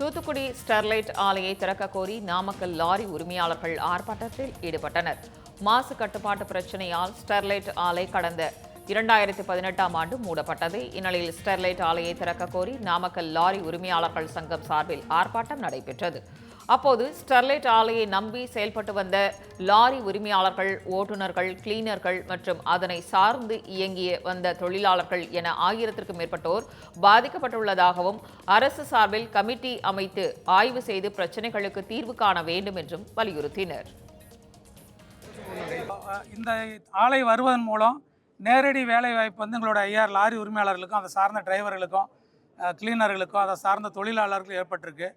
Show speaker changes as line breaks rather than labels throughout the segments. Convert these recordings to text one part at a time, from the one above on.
Thoothukudi Sterlite ஆலையை திறக்க கோரி நாமக்கல் லாரி உரிமையாளர்கள் ஆர்ப்பாட்டத்தில் ஈடுபட்டனர். மாசு கட்டுப்பாட்டு பிரச்சனையால் ஸ்டெர்லைட் ஆலை கடந்த இரண்டாயிரத்தி பதினெட்டாம் ஆண்டு மூடப்பட்டது. இந்நிலையில் ஸ்டெர்லைட் ஆலையை திறக்க கோரி நாமக்கல் லாரி உரிமையாளர்கள் சங்கம் சார்பில் ஆர்ப்பாட்டம் நடைபெற்றது. அப்போது ஸ்டெர்லைட் ஆலையை நம்பி செயல்பட்டு வந்த லாரி உரிமையாளர்கள் ஓட்டுநர்கள் கிளீனர்கள் மற்றும் அதனை சார்ந்து இயங்கிய வந்த தொழிலாளர்கள் என ஆயிரத்திற்கும் மேற்பட்டோர் பாதிக்கப்பட்டுள்ளதாகவும் அரசு சார்பில் கமிட்டி அமைத்து ஆய்வு செய்து பிரச்சினைகளுக்கு தீர்வு காண வேண்டும் என்றும் வலியுறுத்தினர்.
இந்த ஆலை வருவதன் மூலம் நேரடி வேலை வாய்ப்பு வந்து எங்களோட ஐஆர் லாரி உரிமையாளர்களுக்கும் அதை சார்ந்த டிரைவர்களுக்கும் கிளீனர்களுக்கும் அதை சார்ந்த தொழிலாளர்களுக்கும் ஏற்பட்டிருக்கு.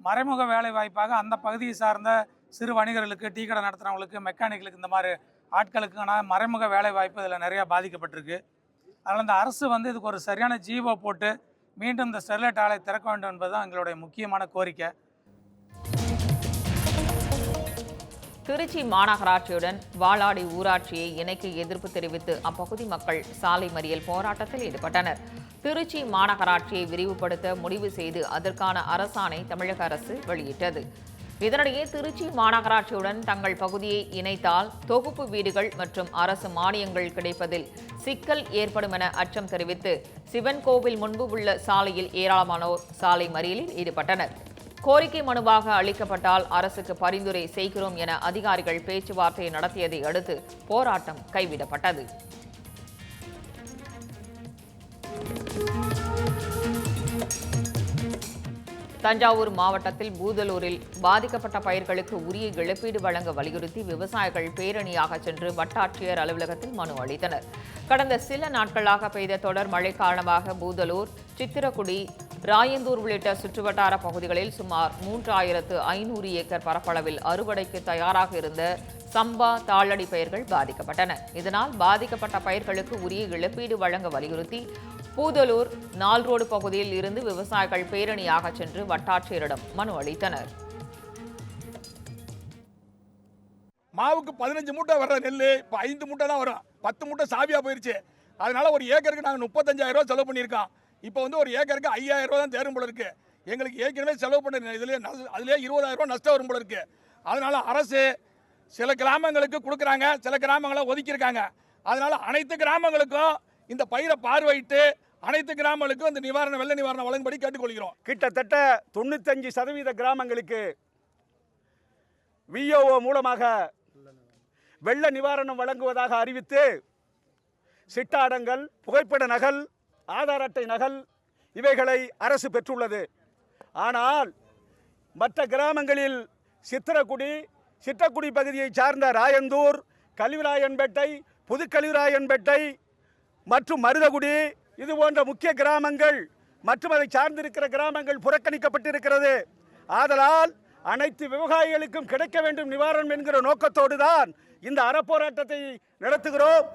மறைமுக வேலை வாய்ப்பாக அந்த பகுதியை சார்ந்த சிறு வணிகர்களுக்கு டீ கடை நடத்துகிறவங்களுக்கு மெக்கானிக்களுக்கு இந்த மாதிரி ஆட்களுக்கான மறைமுக வேலை வாய்ப்பு இதில் நிறையா பாதிக்கப்பட்டிருக்கு. அதனால் இந்த அரசு வந்து இதுக்கு ஒரு சரியான ஜீவோ போட்டு மீண்டும் இந்த ஸ்டெர்லைட் ஆலை திறக்க வேண்டும் என்பது தான் எங்களுடைய முக்கியமான கோரிக்கை.
திருச்சி மாநகராட்சியுடன் வாளாடி ஊராட்சியை இணைக்க எதிர்ப்பு தெரிவித்து அப்பகுதி மக்கள் சாலை மறியல் போராட்டத்தில் ஈடுபட்டனர். திருச்சி மாநகராட்சியை விரிவுபடுத்த முடிவு செய்து அதற்கான அரசாணை தமிழக அரசு வெளியிட்டது. இதனிடையே திருச்சி மாநகராட்சியுடன் தங்கள் பகுதியை இணைத்தால் தொகுப்பு வீடுகள் மற்றும் அரசு மானியங்கள் கிடைப்பதில் சிக்கல் ஏற்படும் என அச்சம் தெரிவித்து சிவன் கோவில் முன்பு உள்ள சாலையில் ஏராளமானோர் சாலை மறியலில் ஈடுபட்டனர். கோரிக்கை மனுவாக அளிக்கப்பட்டால் அரசுக்கு பரிந்துரை செய்கிறோம் என அதிகாரிகள் பேச்சுவார்த்தை நடத்தியதை அடுத்து போராட்டம் கைவிடப்பட்டது. தஞ்சாவூர் மாவட்டத்தில் பூதலூரில் பாதிக்கப்பட்ட பயிர்களுக்கு உரிய இழப்பீடு வழங்க வலியுறுத்தி விவசாயிகள் பேரணியாக சென்று வட்டாட்சியர் அலுவலகத்தில் மனு அளித்தனர். கடந்த சில நாட்களாக பெய்த தொடர் மழை காரணமாக பூதலூர் சித்திரக்குடி ராயந்தூர் உள்ளிட்ட சுற்றுவட்டார பகுதிகளில் சுமார் மூன்றாயிரத்து ஐநூறு ஏக்கர் பரப்பளவில் அறுவடைக்கு தயாராக இருந்த சம்பா தாளடி பயிர்கள் பாதிக்கப்பட்டன. இதனால் பாதிக்கப்பட்ட பயிர்களுக்கு உரிய இழப்பீடு வழங்க வலியுறுத்தி பூதலூர் நால்ரோடு பகுதியில் இருந்து விவசாயிகள் பேரணியாக சென்று வட்டாட்சியரிடம் மனு அளித்தனர்.
மாவுக்கு பதினஞ்சு மூட்டை வர்ற நெல் இப்போ ஐந்து மூட்டை தான் வரும். பத்து மூட்டை சாவியாக போயிருச்சு. அதனால ஒரு ஏக்கருக்கு நாங்கள் முப்பத்தஞ்சாயிரம் ரூபா செலவு பண்ணியிருக்கோம். இப்போ வந்து ஒரு ஏக்கருக்கு ஐயாயிரம் ரூபா தான் தேரும் போல இருக்கு. எங்களுக்கு ஏற்கனவே செலவு பண்ண இதுலேயே அதுலேயே இருபதாயிரம் ரூபா நஷ்டம் வரும் போல இருக்கு. அதனால அரசு சில கிராமங்களுக்கு கொடுக்குறாங்க சில கிராமங்களை ஒதுக்கியிருக்காங்க. அதனால அனைத்து கிராமங்களுக்கும் இந்த பயிரை பார்வையிட்டு அனைத்து கிராமங்களுக்கும் இந்த நிவாரண வெள்ள நிவாரணம் வழங்கும்படி கேட்டுக்கொள்கிறோம்.
கிட்டத்தட்ட தொண்ணூத்தஞ்சு சதவீத கிராமங்களுக்கு விஓஓ மூலமாக வெள்ள நிவாரணம் வழங்குவதாக அறிவித்து சிட்டாடங்கள் புகைப்பட நகல் ஆதார் அட்டை நகல் இவைகளை அரசு பெற்றுள்ளது. ஆனால் மற்ற கிராமங்களில் சித்திரக்குடி சிட்டக்குடி பகுதியை சார்ந்த ராயந்தூர் கலிவிராயன்பேட்டை புதுக்கலிவிராயன்பேட்டை மற்றும் மருதகுடி இது போன்ற முக்கிய கிராமங்கள் மற்றும் அதை சார்ந்திருக்கிற கிராமங்கள் புறக்கணிக்கப்பட்டிருக்கிறது. ஆதலால் அனைத்து விவசாயிகளுக்கும் கிடைக்க வேண்டும் நிவாரணம் என்கிற நோக்கத்தோடு தான் இந்த அறப்போராட்டத்தை நடத்துகிறோம்.